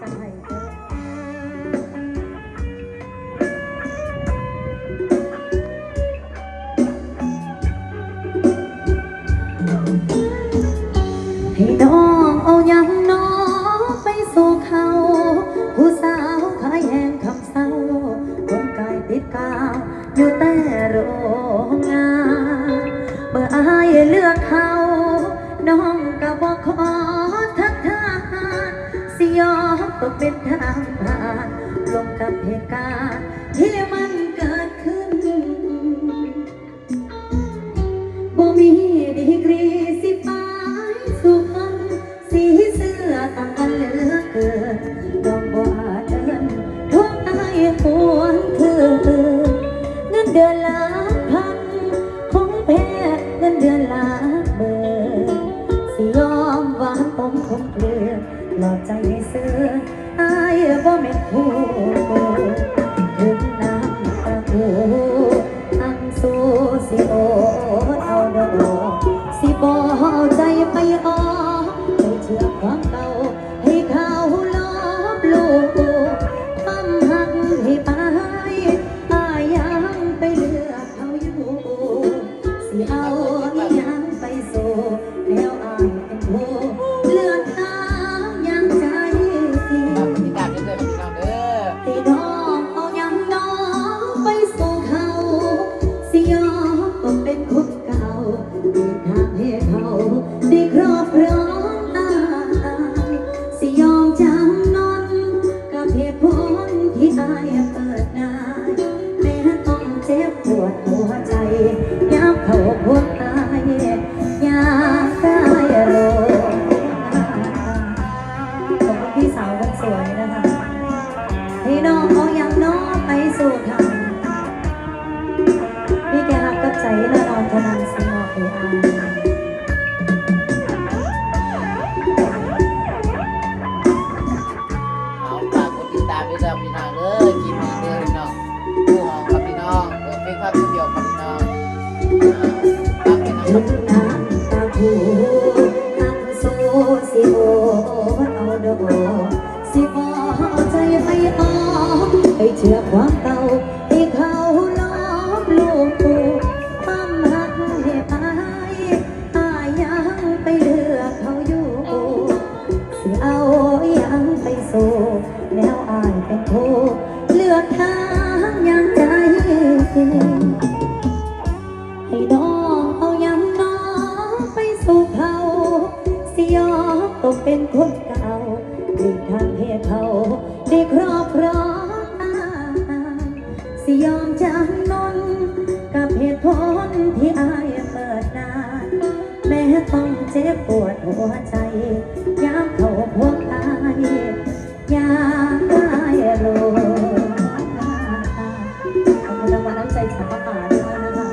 จังไห้ให้น้อง ต้องเป็นทางผ่านลงกับเหตุการณ์ หลอดใจให้เสืออายบ่แม่นผู้ ทางให้เขาได้ครอบครองอายสิยอมจำนนกับเหตุผลที่อายเปิดนายแม้ต้องเจ็บปวดหัวใจยามเขาพวกอายอยากได้โลขอบคุณพี่สาวคนสวยนะคะ ให้น้องเอาอย่างน้องไปสู่ทา ฝากกดติดตามด้วยเด้อพี่น้องเด้อคลิปนี้เด้อพี่น้องผู้หองครับพี่น้องเปิดเพลงภาพเดียวครับพี่น้องฝากพี่น้องครับตาคูทางสู้สิโอเอาดอกสิบอใจไปออกไปเชื่อความเก่าายเป็นผู้เลือกทางอย่างใจ ให้น้องเอาย่างน้องไปสู่เขาสิยอมตกเป็นคนเก่าหลีกทางให้เขาได้ครอบครองอาสิยอมจำนนกับเหตุผลที่อายเปิดนานแม้ต้องเจ็บปวดหัวใจ รางวัลน้ากพระป่าด้วยนะคะ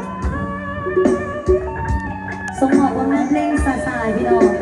สมหวังว่าแม่เพลงสาสายพี่น้อง